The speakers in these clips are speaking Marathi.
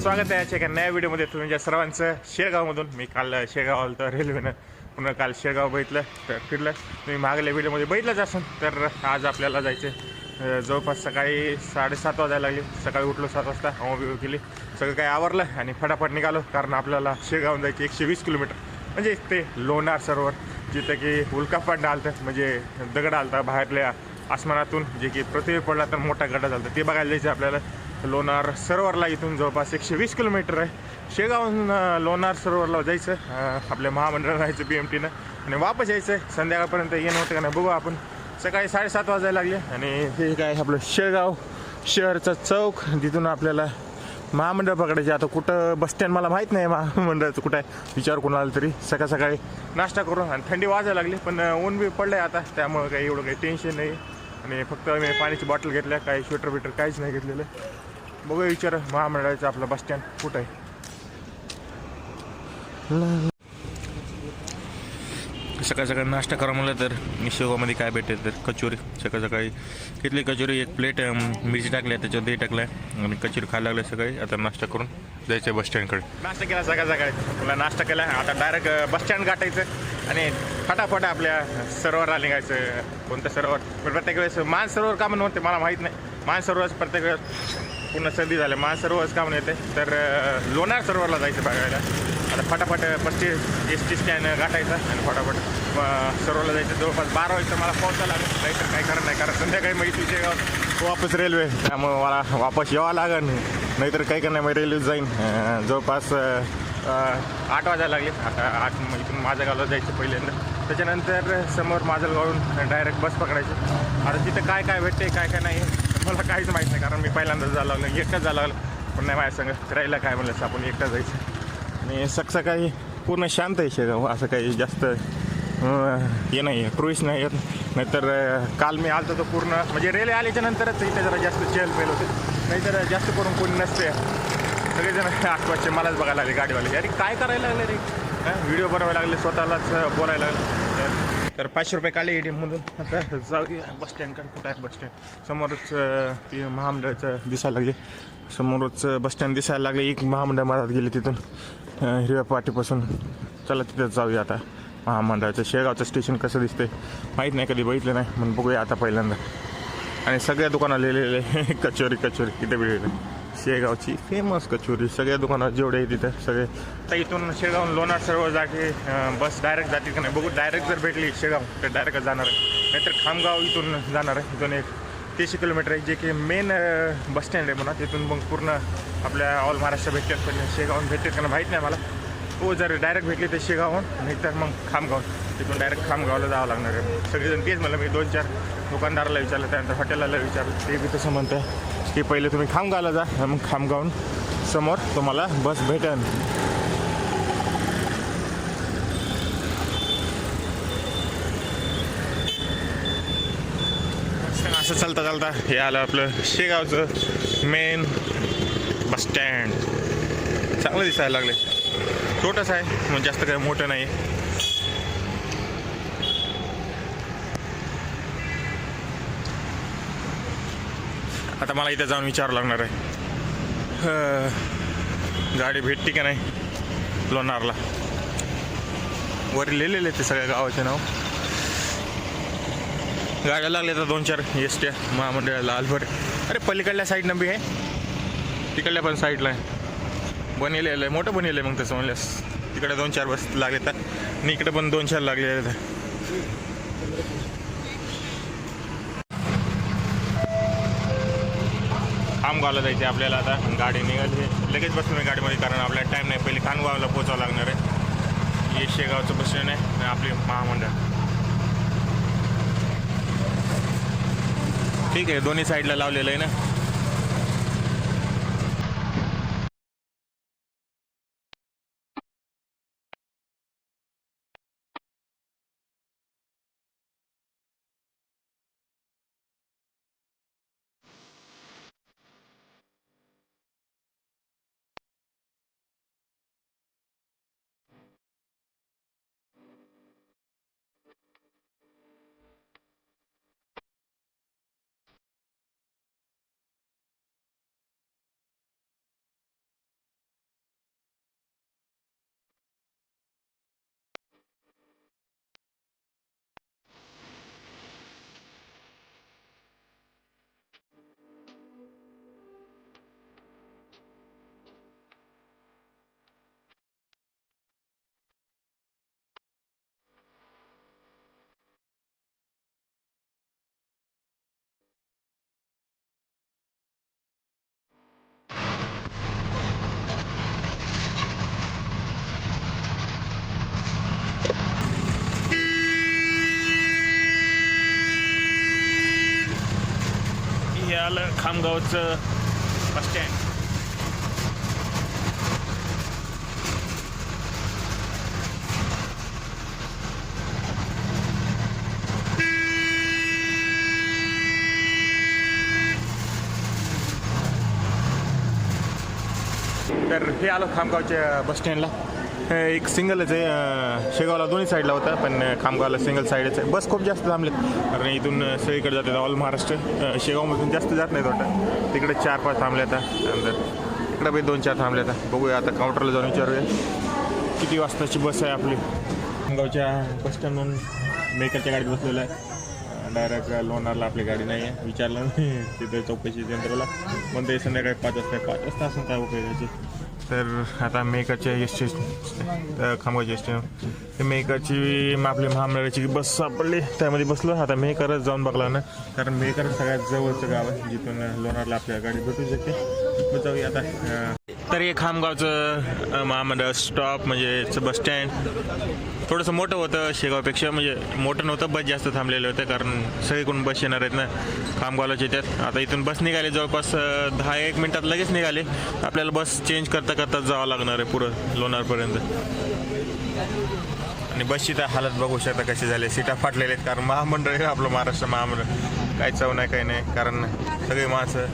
स्वागत आहे एका नव्या व्हिडिओमध्ये तुमच्या सर्वांचं. शेळगावमधून मी काल शेळगाव आलो तर रेल्वेनं. पुन्हा काल शेळगाव बघितलं तर फिरलं. तुम्ही मागल्या व्हिडिओमध्ये बघितलंच असेल तर आज आपल्याला जायचं जवळपास सकाळी साडेसात वाजायला लागली. सकाळी उठलो सात वाजता बिव केली. सगळं काही आवरलं आणि फटाफट निघालो कारण आपल्याला शेळगावून जायचे एकशे वीस किलोमीटर. म्हणजे ते लोणार सरोवर जिथं की उल्कापाट आलतं म्हणजे दगड आलता बाहेरल्या आसमानातून जे की पृथ्वी पडला तर मोठा गड्डा झाला ते बघायला जायचं आपल्याला. लोणार सरोवरला इथून जवळपास एकशे वीस किलोमीटर आहे. शेगावहून लोणार सरोवरला जायचं. आपल्या महामंडळाला जायचं बी एम टीनं आणि वापस यायचं. आहे संध्याकाळपर्यंत येणं होतं का नाही बघू आपण. सकाळी साडेसात वाजायला लागले. आणि हे काय आपलं शेगाव शहरचा चौक. तिथून आपल्याला महामंडळ पकडायचे. आता कुठं बस स्टँड मला माहीत नाही. महामंडळाचं कुठं आहे? विचार कोणाला तरी. सकाळ सकाळी नाश्ता करून आणि थंडी वाजायला लागली. पण ऊन बी पडलं आहे आता. त्यामुळं काही एवढं काही टेन्शन नाही. आणि फक्त मी पाण्याची बॉटल घेतल्या. काही स्वेटर बिटर काहीच नाही घेतलेलं. बघूया विचार महामंडळाचं आपलं बस स्टँड कुठं आहे? सकाळ सकाळी नाश्ता करा म्हणलं तर शेगावमध्ये काय भेटेल तर कचोरी. सकाळ सकाळी घेतली कचोरी एक प्लेट मिरची टाकली त्याच्यावर दही टाकलं आणि कचोरी खायला लागले सकाळी. आता नाश्ता करून जायचं बस स्टँडकडे नाश्ता केला सकाळ सकाळी. तुला नाश्ता केला. आता डायरेक्ट बस स्टँड गाठायचं आणि फटाफट आपल्या सरोवरला निघायचं. कोणतं सरोवर पण प्रत्येक वेळेस मान सरोवर का म्हणून म्हणते मला माहीत नाही. मान सरोवर प्रत्येक वेळेस पूर्ण सर्दी झाली माझं सरोवरच काम येते. तर लोणार सरोवरला जायचं बघायला. आता फटाफट पस्तीस एस टी स्टँड गाठायचा आणि फटाफट सरोवरला जायचं. जवळपास बारा वाजता मला पोहोचायला लागेल. नाहीतर काय करत नाही. कारण संध्याकाळी मग इथे वापस रेल्वे त्यामुळं मला वापस यावं लागेल. नाहीतर काही करणार मग रेल्वे जाईन. जवळपास आठ वाजायला लागले. आता आठ इथून माझ्या गावाला जायचं पहिल्यांदा. त्याच्यानंतर समोर माझं गावून डायरेक्ट बस पकडायची. आता तिथं काय काय भेटते काय काय नाही. मला काहीच माहीत नाही कारण मी पहिल्यांदाच जायला लागलो एकटाच जायला लागलो. पण नाही माझ्या संग फिरायला काय म्हणलं आपण एकटाच जायचं. आणि सक काही पूर्ण शांत आहे शेगाव असं काही जास्त हे नाही आहे टुरिस्ट नाही येत. नाहीतर काल मी आलतो तर पूर्ण म्हणजे रेल्वे आल्याच्या नंतरच इथे जरा जास्त चेल पेल होते. नाहीतर जास्त करून कोणी नसते. सगळेजण आठवडचे मलाच बघायला लागले गाडीवाले. अरे काय करायला लागले रे? व्हिडिओ बनवायला लागले स्वतःलाच बोलायला लागले. तर पाचशे रुपये काढले ए टी एममधून आता जाऊया बस स्टँडकडे कुठं आहे बस स्टँड? समोरच ते महामंडळाचं दिसायला लागले. समोरच बस स्टँड दिसायला लागले. एक महामंडळ मारात गेले तिथून. हिरव्या पाटीपासून. चला तिथं जाऊया आता. महामंडळाचं शेगावचं स्टेशन कसं दिसतंय? माहीत नाही कधी बघितलं नाही. म्हणून बघूया आता पहिल्यांदा. आणि सगळ्या दुकानात लिहिलेले कचोरी कचोरी. इथे वेळ शेगावची फेमस कचोरी. सगळ्या दुकानात जेवढे आहे तिथं सगळे. तर इथून शेगाव लोणार सर्व जागे बस डायरेक्ट जातील का नाही? बघू डायरेक्ट जर भेटली शेगाव तर डायरेक्ट जाणार आहे. नाहीतर खामगाव इथून जाणार आहे इथून एक तीनशे किलोमीटर आहे जे की मेन बस स्टँड आहे म्हणा. तिथून मग पूर्ण आपल्या ऑल महाराष्ट्र भेटतात पण शेगावून भेटतात का नाही माहीत नाही मला हो जर डायरेक्ट भेटली तर शेगावून नाहीतर मग खामगाव. तिथून डायरेक्ट खामगावला जावं लागणार आहे. सगळेजण तेच म्हणलं मी दोन चार दुकानदाराला विचारलं त्यानंतर हॉटेलला विचारलं. ते बी तसं म्हणतं की पहिले तुम्ही खामगावला जा मग खामगावून समोर तुम्हाला बस भेटेल. असं चालता चालता हे आलं आपलं शेगावचं मेन बस स्टँड चांगलं दिसायला लागले छोटंच आहे म्हणजे जास्त काही मोठं नाही. आता मला इथे जाऊन विचारावं लागणार आहे. गाडी भेटते का नाही? लोणारला. वर लिहिलेले ते सगळ्या गावाचे नाव. गाड्या लागल्या तर दोन चार एस ट्या महामंडळाला अलभर अरे पलीकडल्या साईडनं बी आहे? तिकडल्या पण साईडला आहे. बनेलेलं आहे मोठं बनलेलं आहे मग तसं म्हणल्यास. तिकडे दोन चार बस लागले तर आणि इकडे पण दोन चार लागले आहेत. खामगावला जायचे आपल्याला आता. गाडी निघाली. लगेच बसून आहे गाडीमध्ये कारण आपल्याला टाईम नाही. पहिले खामगावला पोचावं लागणार आहे. हे शेगावचं बस स्टँड आहे आणि आपले महामंडळ. ठीक आहे दोन्ही साईडला लावलेलं आहे ना? आलं खामगावचं बस स्टँड तर हे आलो खामगावच्या बस स्टँडला एक सिंगलच आहे शेगावला दोन्ही साईडला होता पण खामगावला सिंगल साईडच आहे. बस खूप जास्त थांबलेत. कारण इथून सगळीकडे जातात ऑल महाराष्ट्र शेगावमधून जास्त जात नाहीत वाटतं. तिकडे चार पाच थांबले आता नंतर इकडे बी दोन चार थांबले आता. बघूया आता काउंटरला जाऊन विचारूया. किती वाजताची बस आहे आपली? खामगावच्या बस स्टँडवरून मेकरच्या गाडीत बसलेलं आहे. डायरेक्ट लोणारला आपली गाडी नाही आहे विचारलं तिथे चौकशी केंद्राला म्हणते संध्याकाळी पाच वाजता पाच वाजता असून काय उपयोगाची तर आता मेकरच्या एस टी खामगावची एस टी. ते मेकरची आपली महामंडळाची बस सापडली त्यामध्ये बसलो. आता मेकरच जाऊन बघला ना. कारण मेकर सगळ्यात जवळचं गाव आहे जिथून लोणारला आपल्या गाडी भेटू शकते. मग जाऊया आता तर हे खामगावचं महामंडळ स्टॉप म्हणजे बस स्टँड थोडंसं मोठं होतं शेगावपेक्षा म्हणजे मोठं नव्हतं बस जास्त थांबलेलं होतं कारण सगळीकडून बस येणार आहेत ना खामगावलाच त्यात आता इथून बस निघाली जवळपास दहा एक मिनटात लगेच निघाले. आपल्याला बस चेंज करता करता जावं लागणार आहे पुरं लोणारपर्यंत. आणि बसची तर हालत बघू शकता कशी झाली. सीटा फाटलेल्या आहेत कारण महामंडळ आहे आपलं महाराष्ट्र महामंडळ. काही चव नाही काही नाही कारण सगळी माणसं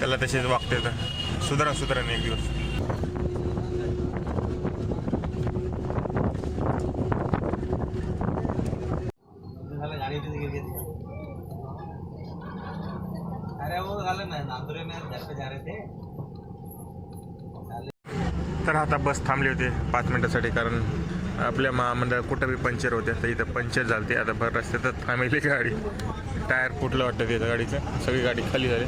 त्याला तसेच वागते सुधारा सुधारा एक दिवस झालं गाडी इथे गिर घेतली अरे वो झालं ना नांदुरे में घर पे जा रहे थे तर आता बस थांबली होती पाच मिनिटासाठी कारण आपल्या महामंडळ कुठं बी पंक्चर होते तर इथं पंक्चर झालते आता भर रस्त्यातच थांबली गाडी. टायर फुटलं वाटतं तिथं गाडीचं. सगळी गाडी खाली झाली.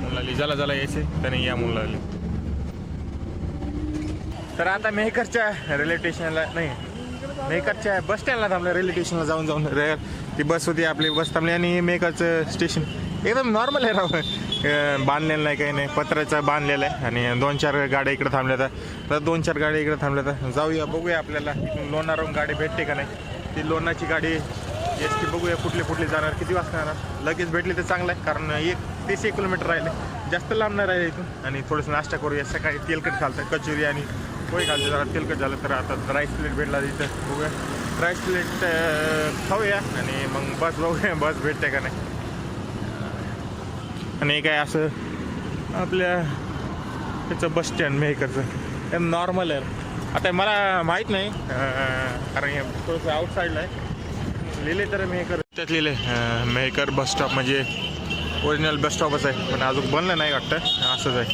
मुलाली ज्याला ज्याला यायचे त्याने या मुलाली तर आता मेहकरच्या रेल्वे स्टेशनला नाही मेहकरच्या बस स्टँडला थांबलं रेल्वे स्टेशनला जाऊन जाऊन. रे ती बस होती आपली बस थांबली आणि मेहकरचं स्टेशन एकदम नॉर्मल आहे राव. बांधलेलं नाही काही नाही. पत्राचं बांधलेलं आहे आणि दोन चार गाड्या इकडे थांबल्या तर दोन चार गाड्या इकडे थांबल्या तर जाऊया बघूया आपल्याला. इथून लोणारहून गाडी भेटते का नाही? ती लोणाची गाडी एस टी बघूया कुठली कुठली जाणार. किती वाजता येणार? लगेच भेटली तर चांगलं आहे कारण एक तीस एक किलोमीटर राहिले. जास्त लांब नाही राहिले इथून. आणि थोडंसं नाश्ता करूया. सकाळी तेलकट घालतं कचोरी आणि पोळी घालतो जरा तेलकट झालं तर आता राईस प्लेट भेटला तिथं. बघूया. राईस प्लेट खाऊया आणि मग बस बघूया बस भेटते का नाही. आणि काय असं आपल्या त्याचं बस स्टँड मेहकरचं एकदम नॉर्मल आहे. आता मला माहीत नाही कारण थोडंसं आउटसाईडला आहे. लिहिले तर मेहकर त्यात लिहिले मेहकर बस स्टॉप म्हणजे ओरिजिनल बस स्टॉपच आहे. पण अजून बनलं नाही वाटतं असंच आहे.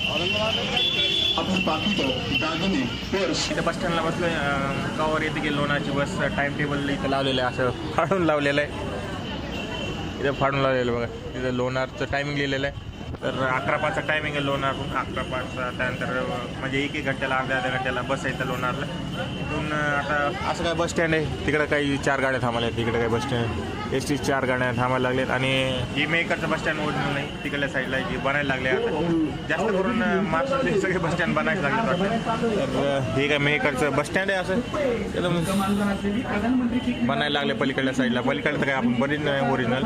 बस स्टँडला बसलं कवर येते की लोणाची बस टाइम टेबल इथं लावलेलं आहे असं फाडून लावलेलं आहे. इथं फाडून लावलेलं बघा. तिथं लोणारचं टायमिंग लिहिलेलं आहे. तर अकरा पाचचा टायमिंग आहे लोणारहून. अकरा पाचचा त्यानंतर म्हणजे एक एक घंट्याला अर्ध्या अर्ध्या घंट्याला बस आहे इथं लोणारला. इथून आता असं काय बस स्टँड आहे? तिकडं काही चार गाड्या थांबल्या आहेत. तिकडं काही बस स्टँड एस टी चार गाड्या थांबायला लागलेत आणि ही मेकरचं बस स्टँड ओरिजिनल नाही. तिकडल्या साईडला जी बनायला लागले आता जास्त करून महाराष्ट्रातले सगळे बस स्टँड बनायला लागले वाटतं. तर हे काय मेकरचं बस स्टँड आहे असं? एकदम बनायला लागले पलीकडल्या साईडला पलीकडे तर काय आपण बरीच नाही ओरिजिनल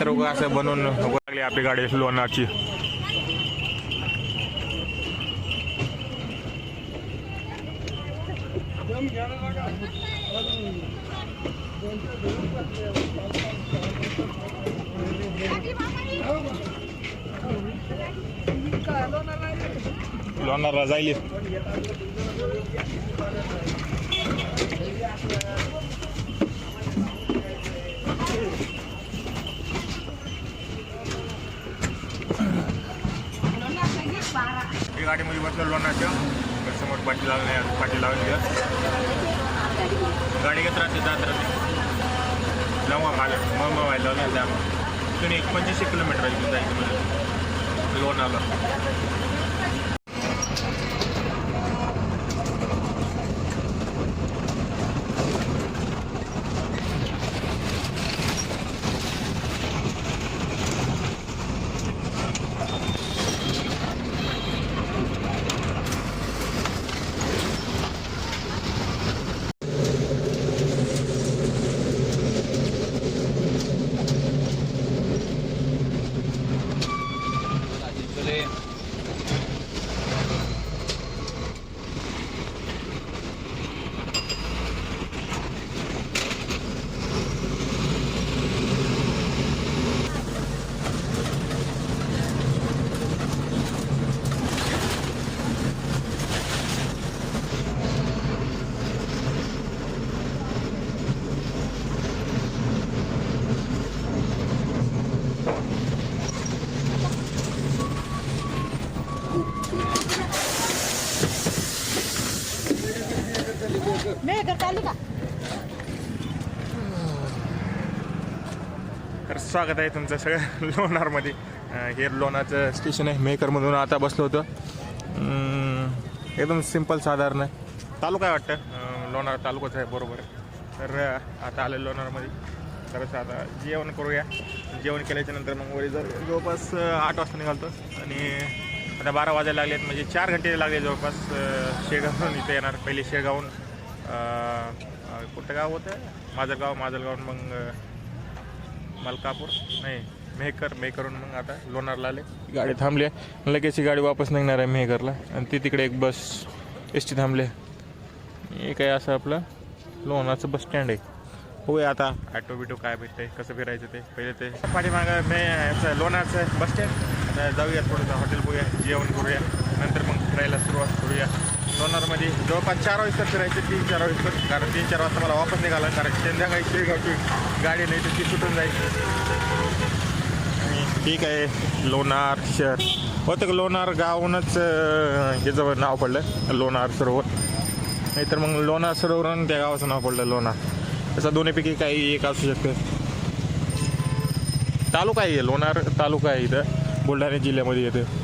तर उगा असं बनवून लागली आपली गाडी लोणारची. लोणारला जाईल गाडीमध्ये बसलो लोणारच्या. समोर पाठी लावले पाठी लावून घ्या गाडी घेत राहते जात राहते. लवंगा खालं मग मग व्हायला लावलं त्यामुळे तिथून एक पंचवीसशे किलोमीटर आहे तिथून जायचं म्हणजे लोणावला स्वागत आहे तुमचं सगळं लोणारमध्ये. हे लोणारचं स्टेशन आहे मेकरमधून आता बसलो होतो. एकदम सिंपल साधारण. आहे तालुका आहे वाटतं? लोणार तालुकाच आहे बरोबर. तर आता आलं लोणारमध्ये. तर आता जेवण करूया. जेवण केल्याच्यानंतर मग वरी जर जवळपास आठ वाजता निघालतो. आणि आता बारा वाजायला लागलेत म्हणजे चार घंटे लागले जवळपास शेगावहून इथे येणार. पहिले शेगावहून कुठं गाव होतं? माझं गाव माझं माजलगाव मग मलकापूर. नाही मेहकर मेहकरून मग आता लोणारला आले. गाडी थांबली आहे. लगेच ही गाडी वापस निघणार आहे मेहकरला. आणि ती तिकडे एक बस एस टी थांबले हे काय असं आपलं? लोणारचं बस स्टँड आहे. होय आता. ॲटो बिटो काय भेटतंय? कसं फिरायचं ते? पहिले ते पाठीमागं मे याचं लोणारचं बस स्टँड आता जाऊया थोडंसं हॉटेल बघूया जेवण करूया. नंतर मग फिरायला सुरुवात करूया. लोणारमध्ये जवळपास चार वाजता फिरायचे तीन चार वाजता. कारण तीन चार वाजता मला वापस निघाला कारण संध्याकाळी शेगावची गाडी नाही तर ती सुटून जायची आणि ठीक आहे लोणार शहर. होतं का लोणार गावूनच याचं नाव पडलं. लोणार सरोवर. नाहीतर मग लोणार सरोवर आणि त्या गावाचं नाव पडलं लोणार. त्याचा दोन्हीपैकी काही एक असू शकतं. तालुका आहे लोणार तालुका आहे इथं. बुलढाणा जिल्ह्यामध्ये येतं.